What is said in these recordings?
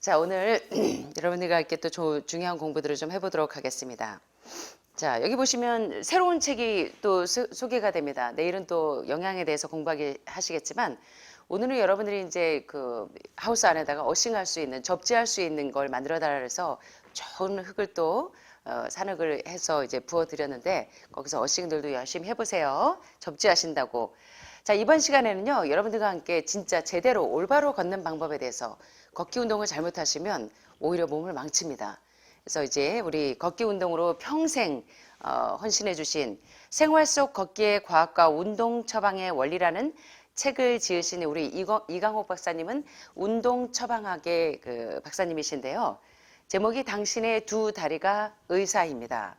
자, 오늘 여러분들과 함께 또 조- 중요한 공부들을 좀 해보도록 하겠습니다. 자, 여기 보시면 새로운 책이 또 소- 소개가 됩니다. 내일은 또 영양에 대해서 공부하기 하시겠지만 오늘은 여러분들이 이제 그 하우스 안에다가 어싱할 수 있는 접지할 수 있는 걸 만들어 달라 해서 좋은 흙을 또 어, 산흙을 해서 이제 부어 드렸는데 거기서 어싱들도 열심히 해보세요. 접지하신다고. 자, 이번 시간에는요, 여러분들과 함께 진짜 제대로 올바로 걷는 방법에 대해서 걷기 운동을 잘못하시면 오히려 몸을 망칩니다. 그래서 이제 우리 걷기 운동으로 평생 어, 헌신해 주신 생활 속 걷기의 과학과 운동 처방의 원리라는 책을 지으신 우리 이거- 이강옥 박사님은 운동 처방학의 그 박사님이신데요. 제목이 당신의 두 다리가 의사입니다.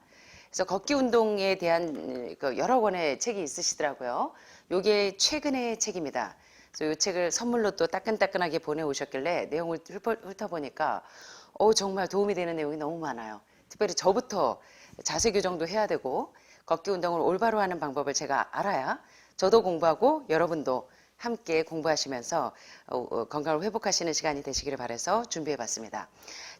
그래서 걷기 운동에 대한 그 여러 권의 책이 있으시더라고요. 요게 최근의 책입니다. 그래서 이 책을 선물로 또 따끈따끈하게 보내오셨길래 내용을 훑어- 훑어보니까 어, 정말 도움이 되는 내용이 너무 많아요. 특별히 저부터 자세 교정도 해야 되고 걷기 운동을 올바로 하는 방법을 제가 알아야 저도 공부하고 여러분도 함께 공부하시면서 어, 어, 건강을 회복하시는 시간이 되시기를 바라서 준비해 봤습니다.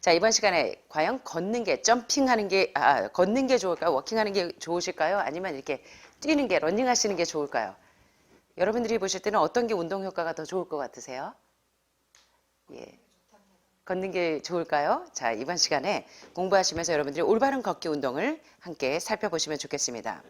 자 이번 시간에 과연 걷는 게 점핑하는 게 아, 걷는 게 좋을까요? 워킹하는 게 좋으실까요? 아니면 이렇게 뛰는 게 러닝 하시는 게 좋을까요? 여러분들이 보실 때는 어떤 게 운동 효과가 더 좋을 것 같으세요? 예. 걷는 게 좋을까요? 자, 이번 시간에 공부하시면서 여러분들이 올바른 걷기 운동을 함께 살펴보시면 좋겠습니다.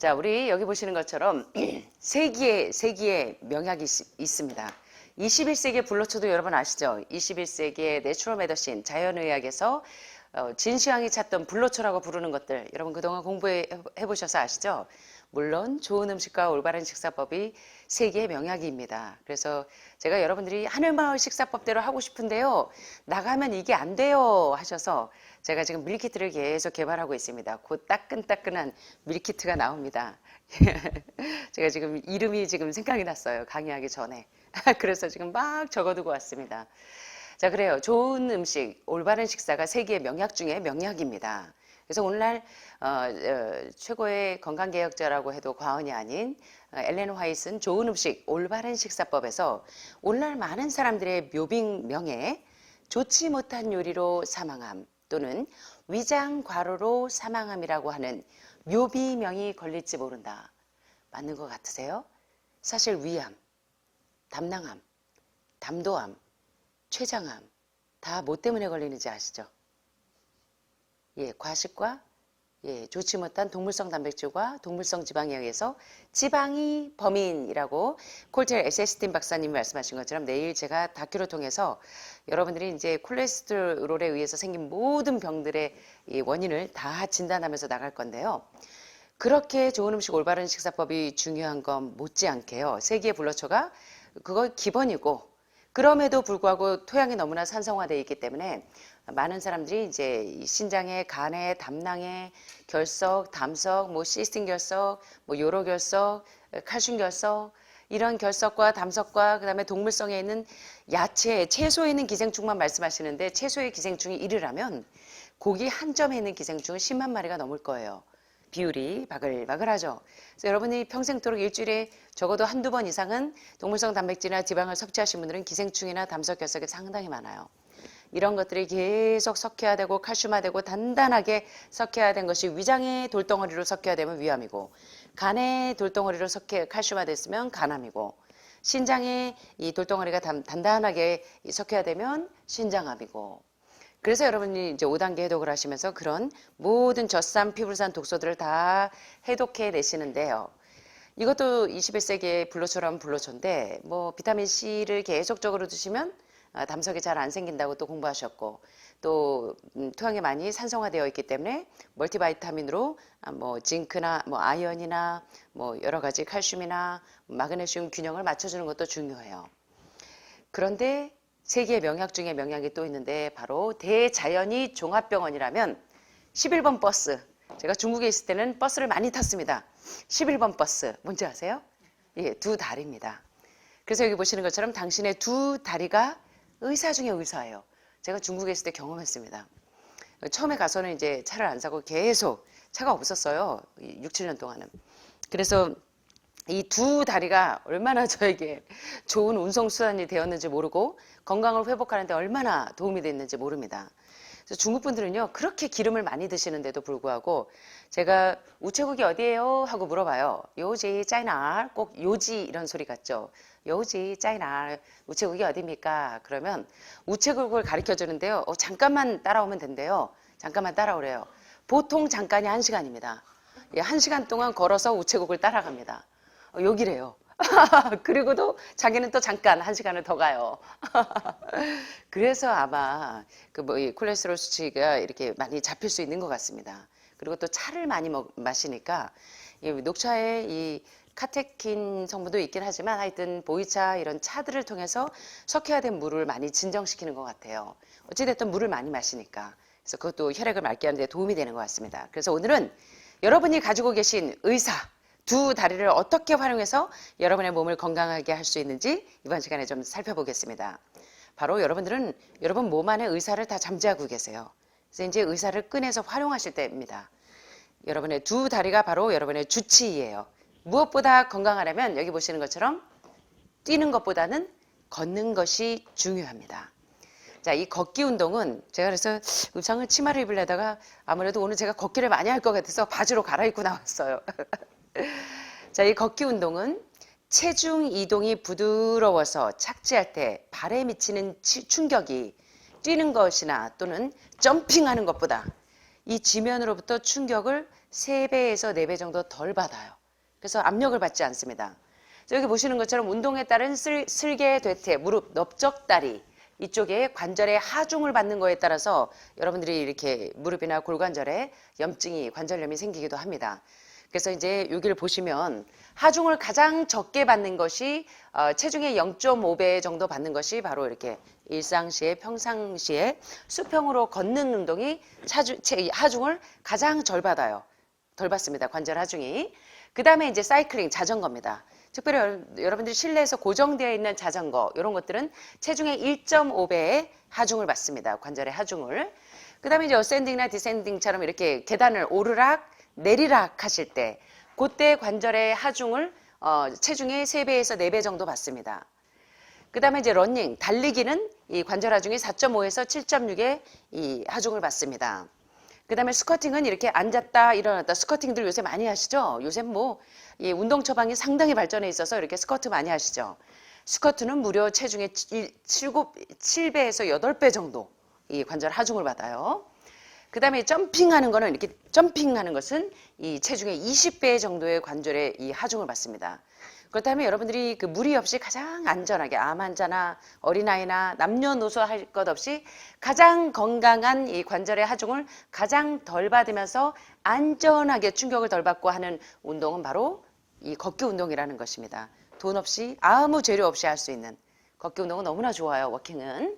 자, 우리 여기 보시는 것처럼 세기의 세기의 명약이 있, 있습니다. 21세기의 불로초도 여러분 아시죠? 21세기의 내추럴 메더신 자연의학에서 어, 진시황이 찾던 불로초라고 부르는 것들 여러분 그동안 공부해 해 보셔서 아시죠? 물론 좋은 음식과 올바른 식사법이 세계의 명약입니다. 그래서 제가 여러분들이 하늘마을 식사법대로 하고 싶은데요. 나가면 이게 안 돼요 하셔서 제가 지금 밀키트를 계속 개발하고 있습니다. 곧 따끈따끈한 밀키트가 나옵니다. 제가 지금 이름이 지금 생각이 났어요. 강의하기 전에. 그래서 지금 막 적어두고 왔습니다. 자, 그래요. 좋은 음식, 올바른 식사가 세계의 명약 중에 명약입니다. 그래서 오늘날 어, 어, 최고의 건강개혁자라고 해도 과언이 아닌 어, 엘렌 화이트는 좋은 음식, 올바른 식사법에서 오늘날 많은 사람들의 묘빙 명예, 좋지 못한 요리로 사망함 또는 위장 과로로 사망함이라고 하는 묘비명이 걸릴지 모른다. 맞는 것 같으세요? 사실 위암, 담낭암, 담도암, 췌장암 다 뭐 때문에 걸리는지 아시죠? 예, 과식과 예, 좋지 못한 동물성 단백질과 동물성 지방에 의해서 지방이 범인이라고 콜텔 에세스틴 박사님이 말씀하신 것처럼 내일 제가 다큐를 통해서 여러분들이 이제 콜레스테롤에 의해서 생긴 모든 병들의 이 원인을 다 진단하면서 나갈 건데요. 그렇게 좋은 음식 올바른 식사법이 중요한 건 못지않게요. 세기의 불로초가 그거 기본이고 그럼에도 불구하고 토양이 너무나 산성화되어 있기 때문에 많은 사람들이 이제 이 신장에, 간에, 담낭에, 결석, 담석, 뭐 시스틴 결석, 뭐 요로 결석, 칼슘 결석 이런 결석과 담석과 그다음에 동물성에 있는 야채, 채소에 있는 기생충만 말씀하시는데 채소의 기생충이 일이라면 고기 한 점에 있는 기생충은 10만 마리가 넘을 거예요. 비율이 바글바글하죠. 그래서 여러분이 평생토록 일주일에 적어도 한두 번 이상은 동물성 단백질이나 지방을 섭취하신 분들은 기생충이나 담석 결석이 상당히 많아요. 이런 것들이 계속 섞여야 되고 칼슘화되고 단단하게 섞여야 된 것이 위장의 돌덩어리로 섞여야 되면 위암이고 간의 돌덩어리로 섞여 칼슘화됐으면 간암이고 신장의 이 돌덩어리가 단, 단단하게 섞여야 되면 신장암이고 그래서 여러분이 이제 5단계 해독을 하시면서 그런 모든 젖산, 피불산 독소들을 다 해독해 내시는데요. 이것도 21세기의 불로초라면 불로초인데 뭐 비타민 C를 계속적으로 드시면 아, 담석이 잘 안 생긴다고 또 공부하셨고 또 음, 토양에 많이 산성화되어 있기 때문에 멀티바이타민으로 아, 뭐 징크나 뭐 아연이나 뭐 여러 가지 칼슘이나 마그네슘 균형을 맞춰주는 것도 중요해요. 그런데 세계의 명약 중에 명약이 또 있는데 바로 대자연이 종합병원이라면 11번 버스. 제가 중국에 있을 때는 버스를 많이 탔습니다. 11번 버스. 뭔지 아세요? 예, 두 다리입니다. 그래서 여기 보시는 것처럼 당신의 두 다리가 의사 중에 의사예요. 제가 중국에 있을 때 경험했습니다. 처음에 가서는 이제 차를 안 사고 계속 차가 없었어요. 6, 7년 동안은. 그래서 이 두 다리가 얼마나 저에게 좋은 운송수단이 되었는지 모르고 건강을 회복하는데 얼마나 도움이 됐는지 모릅니다. 중국 분들은요, 그렇게 기름을 많이 드시는데도 불구하고 제가 우체국이 어디예요? 하고 물어봐요. 요지, 짜이나. 꼭 요지 이런 소리 같죠. 요지, 짜이나. 우체국이 어디입니까? 그러면 우체국을 가르쳐 주는데요. 어, 잠깐만 따라오면 된대요. 잠깐만 따라오래요. 보통 잠깐이 한 시간입니다. 예, 한 시간 동안 걸어서 우체국을 따라갑니다. 어, 여기래요. 그리고도 자기는 또 잠깐 한 시간을 더 가요. 그래서 아마 그뭐 콜레스테롤 수치가 이렇게 많이 잡힐 수 있는 것 같습니다. 그리고 또 차를 많이 먹, 마시니까 이 녹차에 이 카테킨 성분도 있긴 하지만 하여튼 보이차 이런 차들을 통해서 석회화된 물을 많이 진정시키는 것 같아요. 어찌됐든 물을 많이 마시니까. 그래서 그것도 혈액을 맑게 하는 데 도움이 되는 것 같습니다. 그래서 오늘은 여러분이 가지고 계신 의사 두 다리를 어떻게 활용해서 여러분의 몸을 건강하게 할 수 있는지 이번 시간에 좀 살펴보겠습니다. 바로 여러분들은 여러분 몸 안에 의사를 다 잠재우고 계세요. 그래서 이제 의사를 꺼내서 활용하실 때입니다. 여러분의 두 다리가 바로 여러분의 주치의예요. 무엇보다 건강하려면 여기 보시는 것처럼 뛰는 것보다는 걷는 것이 중요합니다. 자, 이 걷기 운동은 제가 그래서 의상을 치마를 입으려다가 아무래도 오늘 제가 걷기를 많이 할 것 같아서 바지로 갈아입고 나왔어요. 자, 이 걷기 운동은 체중 이동이 부드러워서 착지할 때 발에 미치는 치- 충격이 뛰는 것이나 또는 점핑하는 것보다 이 지면으로부터 충격을 3배에서 4배 정도 덜 받아요. 그래서 압력을 받지 않습니다. 자, 여기 보시는 것처럼 운동에 따른 슬, 슬개, 대퇴, 무릎, 넓적다리 이쪽에 관절의 하중을 받는 거에 따라서 여러분들이 이렇게 무릎이나 골관절에 염증이 관절염이 생기기도 합니다. 그래서 이제 여기를 보시면 하중을 가장 적게 받는 것이 어, 체중의 0.5배 정도 받는 것이 바로 이렇게 일상시에 평상시에 수평으로 걷는 운동이 차주, 체, 하중을 가장 절 받아요. 덜 받습니다. 관절 하중이. 그 다음에 이제 사이클링 자전거입니다. 특별히 여러- 여러분들이 실내에서 고정되어 있는 자전거 이런 것들은 체중의 1.5배의 하중을 받습니다. 관절의 하중을. 그 다음에 이제 어센딩이나 디센딩처럼 이렇게 계단을 오르락 내리락 하실 때 그때 관절의 하중을 어, 체중의 3배에서 4배 정도 받습니다. 그 다음에 이제 러닝, 달리기는 이 관절 하중이 4.5에서 7.6의 이 하중을 받습니다. 그 다음에 스쿼팅은 이렇게 앉았다 일어났다 스쿼팅들 요새 많이 하시죠? 요새 뭐 이 운동 처방이 상당히 발전해 있어서 이렇게 스쿼트 많이 하시죠? 스쿼트는 무려 체중의 7, 7배에서 8배 정도 이 관절 하중을 받아요. 그 다음에 점핑하는 거는 이렇게 점핑하는 것은 이 체중의 20배 정도의 관절의 이 하중을 받습니다. 그렇다면 여러분들이 그 무리 없이 가장 안전하게 암 환자나 어린아이나 남녀노소 할 것 없이 가장 건강한 이 관절의 하중을 가장 덜 받으면서 안전하게 충격을 덜 받고 하는 운동은 바로 이 걷기 운동이라는 것입니다. 돈 없이 아무 재료 없이 할 수 있는 걷기 운동은 너무나 좋아요. 워킹은.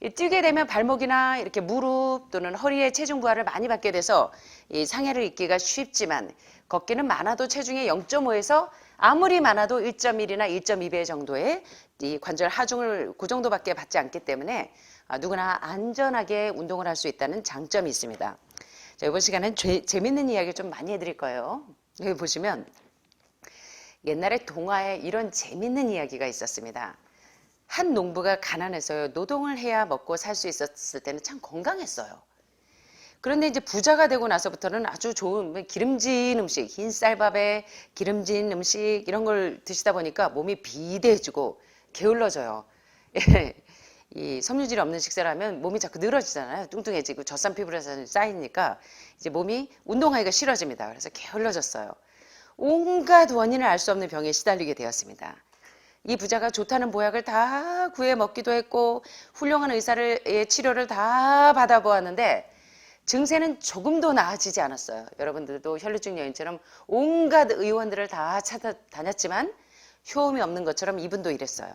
이 뛰게 되면 발목이나 이렇게 무릎 또는 허리에 체중 부하를 많이 받게 돼서 이 상해를 입기가 쉽지만 걷기는 많아도 체중의 0.5에서 아무리 많아도 1.1이나 1.2배 정도의 이 관절 하중을 그 정도밖에 받지 않기 때문에 아, 누구나 안전하게 운동을 할 수 있다는 장점이 있습니다. 자, 이번 시간엔 죄- 재밌는 이야기 좀 많이 해드릴 거예요. 여기 보시면 옛날에 동화에 이런 재밌는 이야기가 있었습니다. 한 농부가 가난해서요. 노동을 해야 먹고 살 수 있었을 때는 참 건강했어요. 그런데 이제 부자가 되고 나서부터는 아주 좋은 뭐 기름진 음식, 흰 쌀밥에 기름진 음식 이런 걸 드시다 보니까 몸이 비대해지고 게을러져요. 예. 이 섬유질이 없는 식사를 하면 몸이 자꾸 늘어지잖아요. 뚱뚱해지고 젖산 피부에서 쌓이니까 이제 몸이 운동하기가 싫어집니다. 그래서 게을러졌어요. 온갖 원인을 알 수 없는 병에 시달리게 되었습니다. 이 부자가 좋다는 보약을 다 구해 먹기도 했고 훌륭한 의사를 의 치료를 다 받아 보았는데 증세는 조금도 나아지지 않았어요. 여러분들도 혈루증 여인처럼 온갖 의원들을 다 찾아다녔지만 효험이 없는 것처럼 이분도 이랬어요.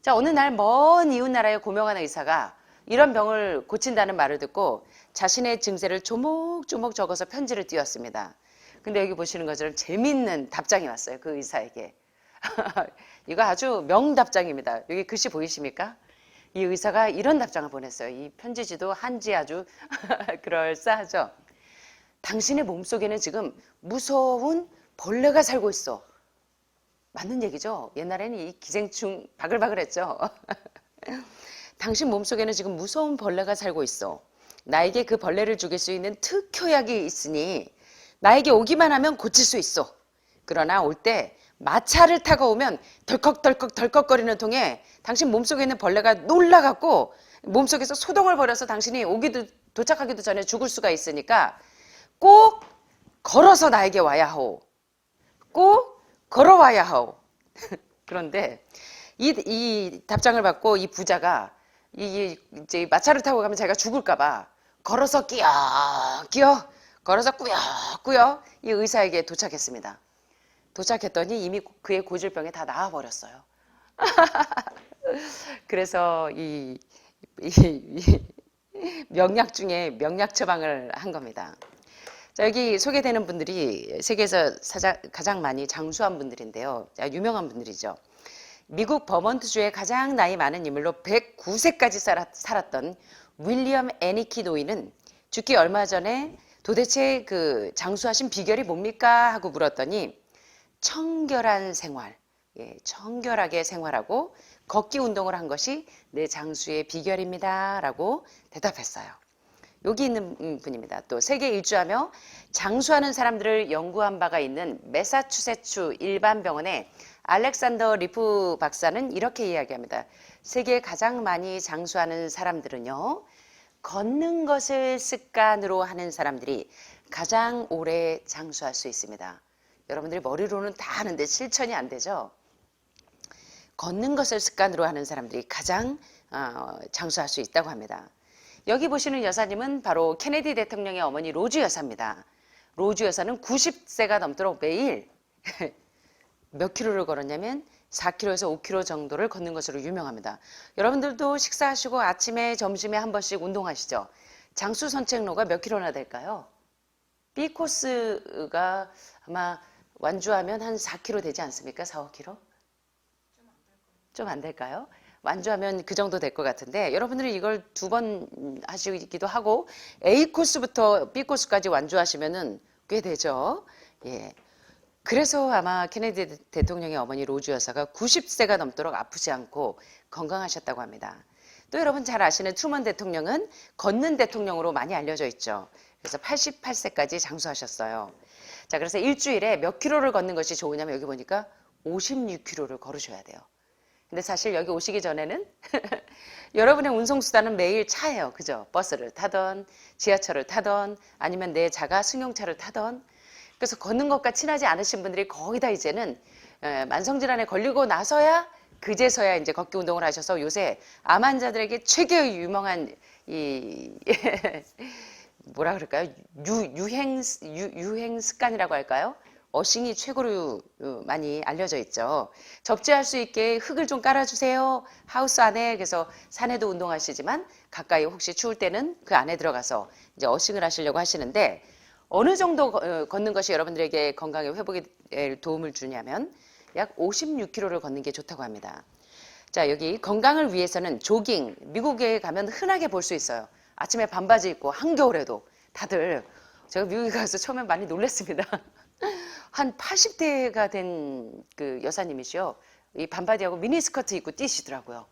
자 어느 날 먼 이웃 나라의 고명한 의사가 이런 병을 고친다는 말을 듣고 자신의 증세를 조목조목 적어서 편지를 띄웠습니다. 근데 여기 보시는 것처럼 재밌는 답장이 왔어요. 그 의사에게. 이거 아주 명답장입니다. 여기 글씨 보이십니까? 이 의사가 이런 답장을 보냈어요. 이 편지지도 한지 아주 그럴싸하죠. 당신의 몸속에는 지금 무서운 벌레가 살고 있어. 맞는 얘기죠. 옛날에는 이 기생충 바글바글했죠. 당신 몸속에는 지금 무서운 벌레가 살고 있어. 나에게 그 벌레를 죽일 수 있는 특효약이 있으니 나에게 오기만 하면 고칠 수 있어. 그러나 올 때 마차를 타고 오면 덜컥덜컥 덜컥거리는 통에 당신 몸속에 있는 벌레가 놀라갖고 몸속에서 소동을 벌여서 당신이 오기도 도착하기도 전에 죽을 수가 있으니까 꼭 걸어서 나에게 와야 하오. 꼭 걸어와야 하오. 그런데 이, 이 답장을 받고 이 부자가 이 이제 마차를 타고 가면 자기가 죽을까봐 걸어서 끼어 끼어 걸어서 꾸역꾸역 이 의사에게 도착했습니다. 도착했더니 이미 그의 고질병이 다 나아 버렸어요. 그래서 이, 이, 이 명약 중에 명약 처방을 한 겁니다. 자, 여기 소개되는 분들이 세계에서 사자, 가장 많이 장수한 분들인데요. 자, 유명한 분들이죠. 미국 버먼트주의 가장 나이 많은 인물로 109세까지 살았, 살았 던 윌리엄 애니키 노인은 죽기 얼마 전에 도대체 그 장수하신 비결이 뭡니까 하고 물었더니 청결한 생활, 예, 청결하게 생활하고 걷기 운동을 한 것이 내 장수의 비결입니다 라고 대답했어요. 여기 있는 음, 분입니다. 또 세계 일주하며 장수하는 사람들을 연구한 바가 있는 메사추세츠 일반병원의 알렉산더 리프 박사는 이렇게 이야기합니다. 세계 가장 많이 장수하는 사람들은요, 걷는 것을 습관으로 하는 사람들이 가장 오래 장수할 수 있습니다. 여러분들이 머리로는 다 아는데 실천이 안 되죠? 걷는 것을 습관으로 하는 사람들이 가장 어, 장수할 수 있다고 합니다. 여기 보시는 여사님은 바로 케네디 대통령의 어머니 로즈 여사입니다. 로즈 여사는 90세가 넘도록 매일 몇 킬로를 걸었냐면 4km에서 5km 정도를 걷는 것으로 유명합니다. 여러분들도 식사하시고 아침에 점심에 한 번씩 운동하시죠. 장수 선책로가 몇 킬로나 될까요? B 코스가 아마 완주하면 한 4km 되지 않습니까? 4, 5km? 좀안 될까요? 완주하면 그 정도 될 것 같은데 여러분들이 이걸 두 번 하시기도 하고 A 코스부터 B 코스까지 완주하시면은 꽤 되죠. 예. 그래서 아마 케네디 대통령의 어머니 로즈 여사가 90세가 넘도록 아프지 않고 건강하셨다고 합니다. 또 여러분 잘 아시는 트루먼 대통령은 걷는 대통령으로 많이 알려져 있죠. 그래서 88세까지 장수하셨어요. 자, 그래서 일주일에 몇 킬로를 걷는 것이 좋으냐면 여기 보니까 56킬로를 걸으셔야 돼요. 근데 사실 여기 오시기 전에는 여러분의 운송수단은 매일 차예요. 그죠? 버스를 타던, 지하철을 타던, 아니면 내 자가 승용차를 타던. 그래서 걷는 것과 친하지 않으신 분들이 거의 다 이제는 에, 만성질환에 걸리고 나서야 그제서야 이제 걷기 운동을 하셔서 요새 암 환자들에게 최고의 유명한 이 뭐라 그럴까요? 유, 유행 유, 유행 습관이라고 할까요? 어싱이 최고로 어, 많이 알려져 있죠. 접지할 수 있게 흙을 좀 깔아주세요. 하우스 안에 그래서 산에도 운동하시지만 가까이 혹시 추울 때는 그 안에 들어가서 이제 어싱을 하시려고 하시는데 어느 정도 어, 걷는 것이 여러분들에게 건강의 회복에 도움을 주냐면 약 56km를 걷는 게 좋다고 합니다. 자 여기 건강을 위해서는 조깅 미국에 가면 흔하게 볼 수 있어요. 아침에 반바지 입고 한겨울에도 다들 제가 미국에 가서 처음에 많이 놀랐습니다. 한 80대가 된 그 여사님이시요. 이 반바지하고 미니스커트 입고 뛰시더라고요.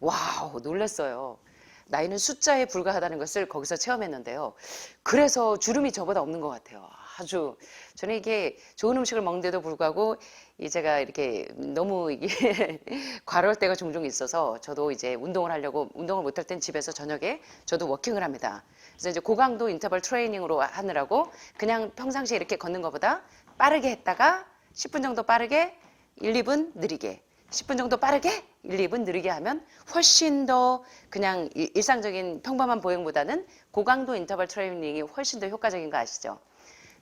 와우, 놀랐어요. 나이는 숫자에 불과하다는 것을 거기서 체험했는데요. 그래서 주름이 저보다 없는 것 같아요. 아주 저는 이게 좋은 음식을 먹는데도 불구하고 이 제가 이렇게 너무 이게 과로할 때가 종종 있어서 저도 이제 운동을 하려고 운동을 못할 땐 집에서 저녁에 저도 워킹을 합니다. 그래서 이제 고강도 인터벌 트레이닝으로 하느라고 그냥 평상시에 이렇게 걷는 것보다 빠르게 했다가 10분 정도 빠르게 1, 2분 느리게 10분 정도 빠르게 1, 2분 느리게 하면 훨씬 더 그냥 이- 일상적인 평범한 보행보다는 고강도 인터벌 트레이닝이 훨씬 더 효과적인 거 아시죠?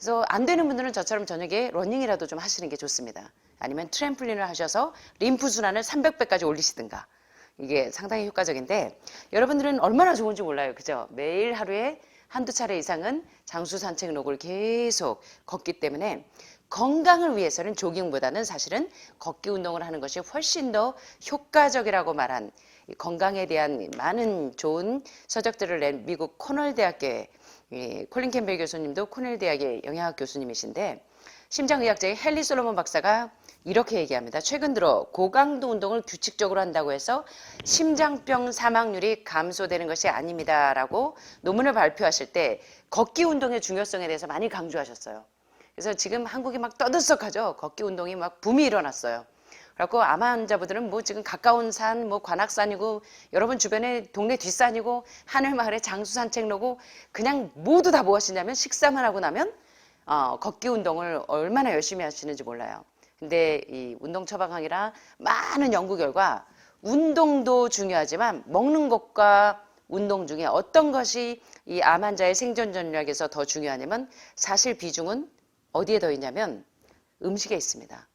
그래서 안 되는 분들은 저처럼 저녁에 러닝이라도 좀 하시는 게 좋습니다. 아니면 트램플린을 하셔서 림프 순환을 300배까지 올리시든가. 이게 상당히 효과적인데 여러분들은 얼마나 좋은지 몰라요. 그죠? 매일 하루에 한두 차례 이상은 장수 산책 로그를 계속 걷기 때문에 건강을 위해서는 조깅보다는 사실은 걷기 운동을 하는 것이 훨씬 더 효과적이라고 말한 이 건강에 대한 많은 좋은 서적들을 낸 미국 코널 대학교의 이 콜린 캠벨 교수님도 코넬 대학의 영양학 교수님이신데 심장의학자의 헨리 솔로몬 박사가 이렇게 얘기합니다. 최근 들어 고강도 운동을 규칙적으로 한다고 해서 심장병 사망률이 감소되는 것이 아닙니다라고 논문을 발표하실 때 걷기 운동의 중요성에 대해서 많이 강조하셨어요. 그래서 지금 한국이 막 떠들썩하죠. 걷기 운동이 막 붐이 일어났어요. 그래갖고 암 환자분들은 뭐 지금 가까운 산, 뭐 관악산이고 여러분 주변에 동네 뒷산이고 하늘마을에 장수 산책로고 그냥 모두 다 무엇이냐면 식사만 하고 나면 어, 걷기 운동을 얼마나 열심히 하시는지 몰라요. 근데 이 운동 처방학이라 많은 연구 결과 운동도 중요하지만 먹는 것과 운동 중에 어떤 것이 이 암 환자의 생존 전략에서 더 중요하냐면 사실 비중은 어디에 더 있냐면 음식에 있습니다.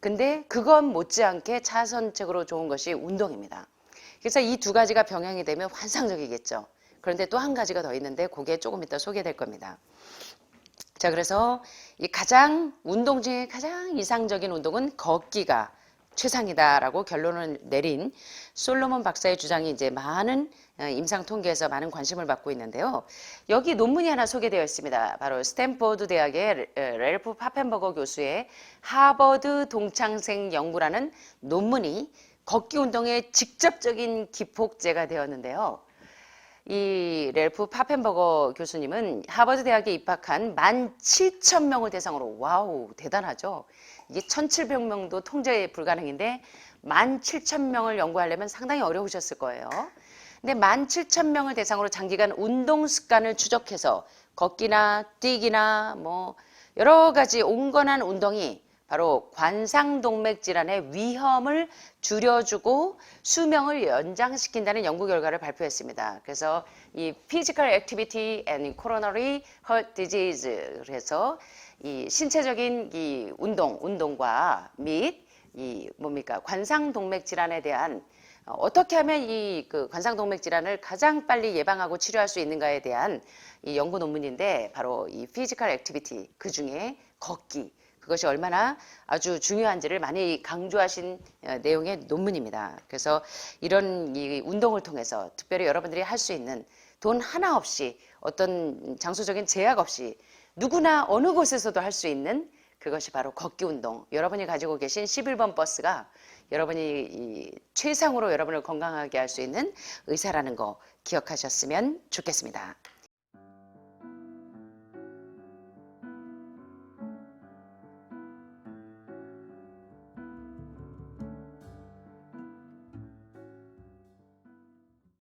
근데 그건 못지않게 차선책으로 좋은 것이 운동입니다. 그래서 이 두 가지가 병행이 되면 환상적이겠죠. 그런데 또 한 가지가 더 있는데 그게 조금 이따 소개될 겁니다. 자, 그래서 이 가장 운동 중에 가장 이상적인 운동은 걷기가 최상이다라고 결론을 내린 솔로몬 박사의 주장이 이제 많은 어, 임상 통계에서 많은 관심을 받고 있는데요. 여기 논문이 하나 소개되어 있습니다. 바로 스탠포드 대학의 레- 에, 렐프 파펜버거 교수의 하버드 동창생 연구라는 논문이 걷기 운동의 직접적인 기폭제가 되었는데요. 이 렐프 파펜버거 교수님은 하버드 대학에 입학한 17,000명을 대상으로 와우 대단하죠. 이게 1,700명도 통제 불가능인데 17,000명을 연구하려면 상당히 어려우셨을 거예요. 근데 17,000명을 대상으로 장기간 운동 습관을 추적해서 걷기나 뛰기나 뭐 여러 가지 온건한 운동이 바로 관상동맥 질환의 위험을 줄여주고 수명을 연장시킨다는 연구 결과를 발표했습니다. 그래서 이 Physical Activity and Coronary Heart Disease 그래서 이 신체적인 이 운동, 운동과 및 이 뭡니까 관상동맥 질환에 대한 어, 어떻게 하면 이 그 관상동맥 질환을 가장 빨리 예방하고 치료할 수 있는가에 대한 이 연구 논문인데 바로 이 피지컬 액티비티 그 중에 걷기 그것이 얼마나 아주 중요한지를 많이 강조하신 어, 내용의 논문입니다. 그래서 이런 이 운동을 통해서 특별히 여러분들이 할 수 있는 돈 하나 없이 어떤 장소적인 제약 없이 누구나 어느 곳에서도 할 수 있는 그것이 바로 걷기 운동. 여러분이 가지고 계신 11번 버스가 여러분이 이 최상으로 여러분을 건강하게 할 수 있는 의사라는 거 기억하셨으면 좋겠습니다.